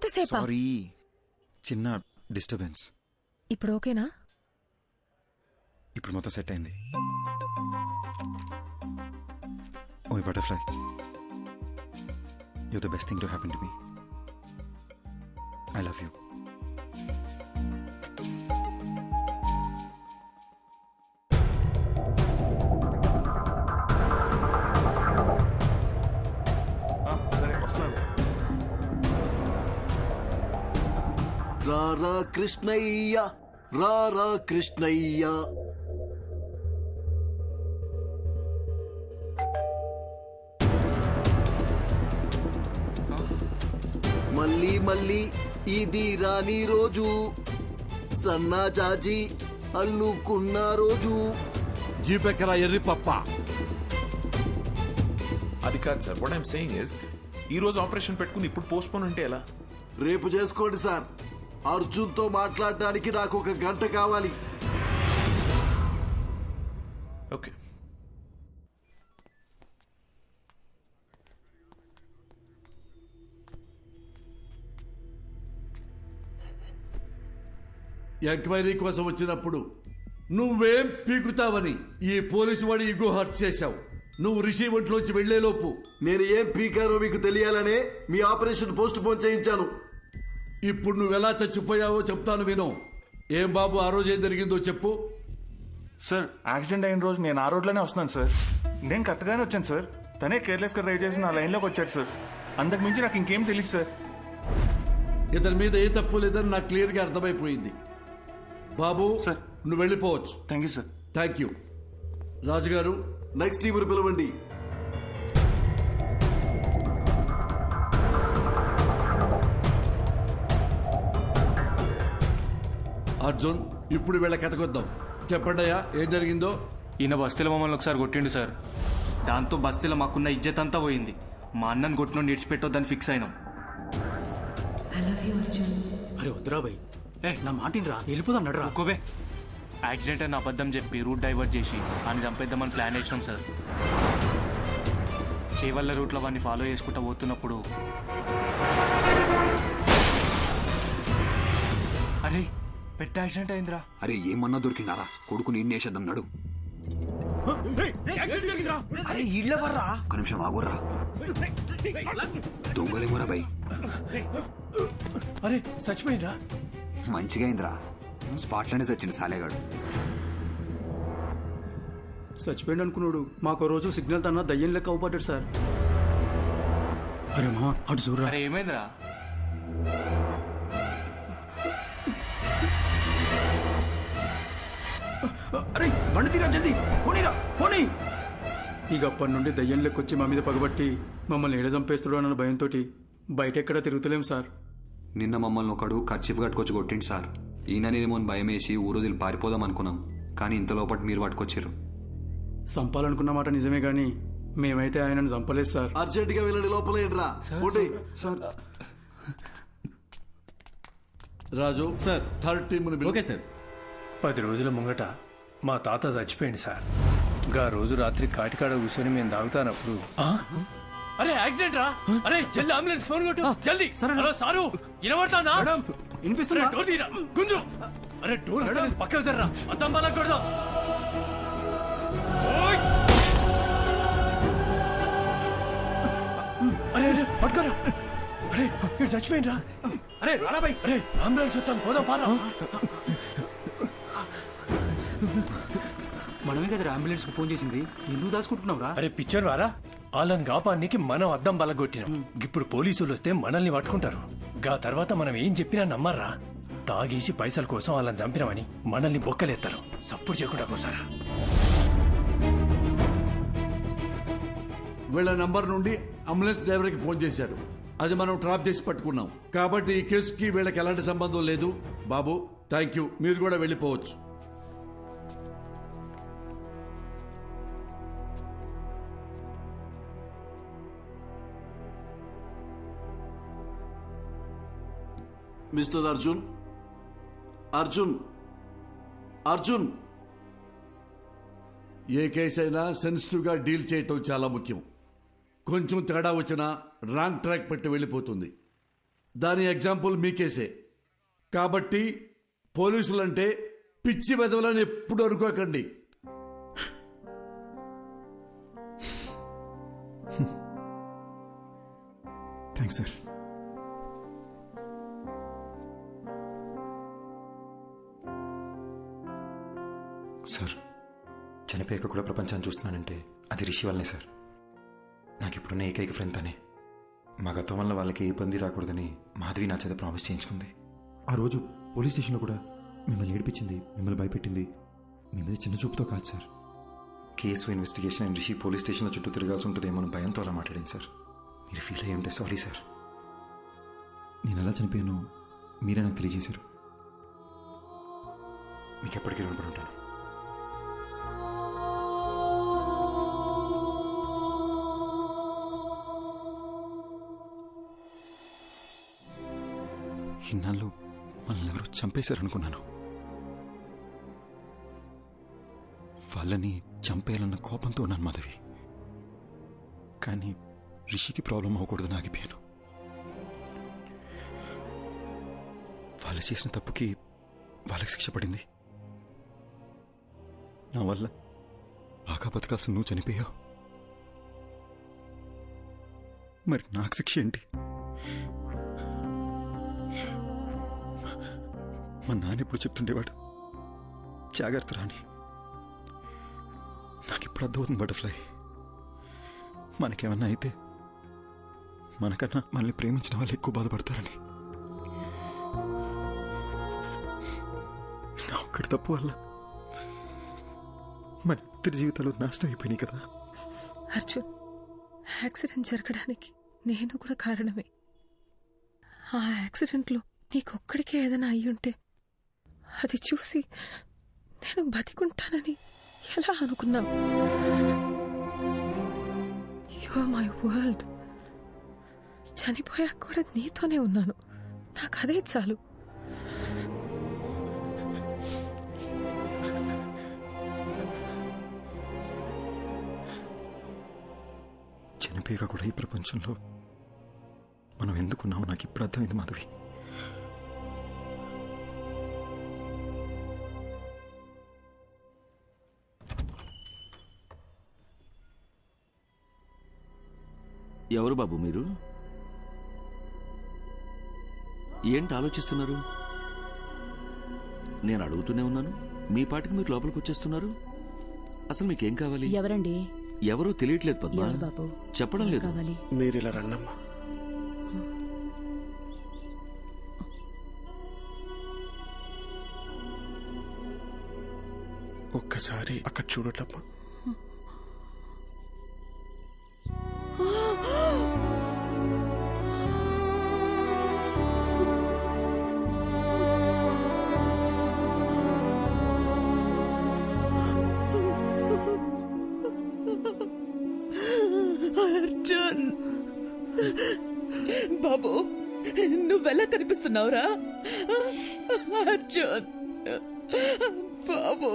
ఇంతసేపా sorry చిన్న disturbance ఇప్పుడు ఓకేనా? ఇప్పుడు మొత్తం సెట్ అయింది. ఓ butterfly you the best thing to happen to me I love you రారా కృష్ణయ్య రారా కృష్ణయ్య. మళ్ళీ మళ్ళీ ఇది రాని రోజు. సన్నా చాచి అల్లుకున్న రోజు. జీపెక్కరా ఎర్రి పప్ప. అది కాదు sir. What I'm saying is ఈ రోజు ఆపరేషన్ పెట్టుకుని ఇప్పుడు పోస్ట్ పోన్ అంటే ఎలా? రేపు చేసుకోండి సార్. అర్జున్తో మాట్లాడడానికి నాకు ఒక గంట కావాలి. ఓకే. ఎంక్వైరీ కోసం వచ్చినప్పుడు నువ్వేం పీకుతావని ఈ పోలీసు వాడి ఇగో హర్ట్ చేశావు. నువ్వు రిషి ఒంట్లోంచి వెళ్ళేలోపు నేను ఏం పీకారో మీకు తెలియాలనే మీ ఆపరేషన్ పోస్ట్ పోన్ చేయించాను. ఇప్పుడు నువ్వెలా చచ్చిపోయావో చెప్తాను విను. ఏం బాబు ఆ రోజు ఏం జరిగిందో చెప్పు. సార్ యాక్సిడెంట్ అయిన రోజు నేను ఆ రోడ్లోనే వస్తున్నాను సార్. నేను కరెక్ట్గానే వచ్చాను సార్. తనే కేర్లెస్గా డ్రైవ్ చేసి నా లైన్లోకి వచ్చాడు సార్. అంతకు మించి నాకు ఇంకేం తెలియదు సార్. ఇతని మీద ఏ తప్పు లేదని నాకు క్లియర్గా అర్థమైపోయింది. బాబు సార్. నువ్వు వెళ్ళిపోవచ్చు. Thank you sir. Thank you రాజుగారు నెక్స్ట్ టీముని పిలవండి. అర్జున్ ఇప్పుడు వీళ్ళ కథకొద్దాం చెప్పండి అయ్యా ఏం జరిగిందో? ఈయన బస్తీలో మమ్మల్ని ఒకసారి కొట్టిండు సార్. దాంతో బస్తీలో మాకున్న ఇజ్జత్ అంతా పోయింది. మా అన్నని కొట్టిన నిడిచిపెట్టొద్దని ఫిక్స్ అయినాం. అరే వద్దురా భయ్. ఏ? నా మాట రా వెళ్ళిపోదాం నడరా ఒక్కోబే యాక్సిడెంట్ అని అబద్ధం చెప్పి రూట్ డైవర్ట్ చేసి ఆయన చంపేద్దామని ప్లాన్ వేసినాం సార్. చేవల్ల రూట్లో వాడిని ఫాలో చేసుకుంటూ పోతున్నప్పుడు అరే పెద్ద యాక్సిడెంట్ అయిందిరా. అరే ఏమన్నా దొరికినారా కొడుకు నేను వేసేద్దాం నడు. అరే ఇళ్ళ వర్రా ఒక నిమిషం ఆగుర్రా. దొంగలేమోరా బై? అరే చచ్చిపోయిందా మంచిగా అయిందిరా. స్పాట్లోనే చచ్చింది సాలేగాడు. చచ్చిపోయింది అనుకున్నాడు. మాకు రోజు సిగ్నల్ తన దయ్యం లెక్క అవుపడ్డాడు సార్. అరే మా అటు చూడరా. ఏమైందిరా? అరే బండి తీరా జల్దీ. పోనీరా పోనీ. ఇక అప్పటి నుండి దయ్యం లెక్క వచ్చి మా మీద పగబట్టి మమ్మల్ని ఏడ చంపేస్తాడు అన్న భయంతో బయట ఎక్కడ తిరుగుతలేం సార్. నిన్న మమ్మల్ని ఒకడు ఖర్చీఫ్ కట్టుకొచ్చి కొట్టిండు సార్. ఈయననేమో భయం వేసి ఊరోదిలు పారిపోదాం అనుకున్నాం. కానీ ఇంత లోపల మీరు పట్టుకొచ్చారు చంపాలనుకున్న మాట నిజమే గాని మేమైతే ఆయనను చంపలేదు సార్. అర్జెంట్గా వెళ్ళండి లోపలేండిరా పోటీ Raju sir. Third team okay sir. పది రోజుల ముంగట మా తాత చచ్చిపోయింది సార్. గా రోజు రాత్రి కాటికాడ కూర్చొని మేము తాగుతానప్పుడు అరే యాక్సిడెంట్ రా. అరే జల్ది అంబులెన్స్ ఫోన్ కొట్టు. జల్ది. హలో సారు వినబడుతుందా? వినిపిస్తున్నా డోర్ తీరా. గుంజు. అరే డోర్ పక్కకు జర్రా అద్దం బాగా కొడదాం! అరే అరే పట్టుకోరా. అరే ఇక్కడ చచ్చిపోయిండ్రా అరే రారా బై అరే అంబులెన్స్ వస్తాను. పోదాం పారా. మనమే కదా అంబులెన్స్ ఫోన్ చేసింది. ఎందుకు దాచుకుంటున్నావు రా అరే పిక్చర్ వారా. వాళ్ళని కాపానికి మనం అద్దం బలగొట్టినాం. ఇప్పుడు పోలీసులు వస్తే మనల్ని పట్టుకుంటారు. గా తర్వాత మనం ఏం చెప్పినా నమ్మర్రా. తాగేసి పైసల కోసం వాళ్ళని చంపినామని మనల్ని బొక్కలేస్తారు సప్పుడు చేయకుండా కోసారా వీళ్ళ నంబర్ నుండి అంబులెన్స్ డ్రైవర్కి ఫోన్ చేశారు. అది మనం ట్రాప్ చేసి పట్టుకున్నాం. కాబట్టి ఈ కేసుకి వీళ్ళకి ఎలాంటి సంబంధం లేదు. బాబు థ్యాంక్ యూ మీరు కూడా వెళ్ళిపోవచ్చు. మిస్టర్ అర్జున్? అర్జున్? అర్జున్? ఏ కేసు అయినా సెన్సిటివ్గా డీల్ చేయటం చాలా ముఖ్యం. కొంచెం తేడా వచ్చినా రాంగ్ ట్రాక్ పెట్టి వెళ్ళిపోతుంది. దాని ఎగ్జాంపుల్ మీకేసే కాబట్టి పోలీసులంటే పిచ్చి వెదవలని ఎప్పుడు అనుకోకండి థ్యాంక్స్ సార్ చనిపోయాక కూడా ప్రపంచాన్ని చూస్తున్నానంటే అది రిషి వల్లనే సార్. నాకు ఇప్పుడున్న ఏకైక ఫ్రెండ్ తనే. మా గతం వల్ల వాళ్ళకి ఇబ్బంది రాకూడదని మాధవి నా చేత ప్రామిస్ చేయించుకుంది. ఆ రోజు పోలీస్ స్టేషన్లో కూడా మిమ్మల్ని ఏడిపించింది మిమ్మల్ని భయపెట్టింది మీ మీద చిన్న చూపుతో కాదు sir. Case investigation and Rishi police స్టేషన్లో చుట్టూ తిరగాల్సి ఉంటుందేమో అని భయంతో అలా మాట్లాడింది సార్. మీరు ఫీల్ అయ్యి ఉంటే సారీ. సార్ నేను ఎలా చనిపోయానో మీరే నాకు తెలియజేశారు. మీకు ఎప్పటికీ రుణపడి ఉంటాను. ఇన్నాళ్ళు మనల్ని ఎవరో చంపేశారనుకున్నాను. వాళ్ళని చంపేయాలన్న కోపంతో ఉన్నాను మాధవి. కానీ రిషికి ప్రాబ్లం అవ్వకూడదని ఆగిపోయాను. వాళ్ళు చేసిన తప్పుకి వాళ్ళకి శిక్ష పడింది. నా వల్ల బాగా బతకాల్సిన నువ్వు చనిపోయావు. మరి నాకు శిక్ష ఏంటి? మా నాన్న ఎప్పుడు చెప్తుండేవాడు? జాగ్రత్త రాని నాకు ఇప్పుడు అర్థమవుతుంది బటర్ఫ్లై. మనకేమన్నా అయితే మనకన్నా మనల్ని ప్రేమించిన వాళ్ళు ఎక్కువ బాధపడతారని. నా ఒక్కడి తప్పు వల్ల మన ఇద్దరి జీవితాలు నాశనం అయిపోయినాయి కదా. అర్జున్ యాక్సిడెంట్ జరగడానికి నేను కూడా కారణమే. ఆ యాక్సిడెంట్లో నీకొక్కడికే ఏదైనా అయ్యుంటే అది చూసి నేను బతికుంటానని ఎలా అనుకున్నావు? యువర్ మై వరల్డ్ చనిపోయాక కూడా నీతోనే ఉన్నాను. నాకు అదే చాలు. చనిపోయాక కూడా ఈ ప్రపంచంలో మనం ఎందుకున్నామో నాకు ఇప్పుడు అర్థమైంది మాధవి. ఎవరు బాబు మీరు? ఏంటి ఆలోచిస్తున్నారు? నేను అడుగుతూనే ఉన్నాను. మీ పాటికి మీరు లోపలికి వచ్చేస్తున్నారు. అసలు మీకేం కావాలి? ఎవరండి? ఎవరో తెలియట్లేదు పద్మ. ఎవరు బాబు? చెప్పడం లేదు. కావాలి? మీరు ఇలా రండమ్మా ఒక్కసారి అక్కడ చూడటమ్మా. అర్జున్! బాబు నువ్వెలా కనిపిస్తున్నావురా? అర్జున్! బాబు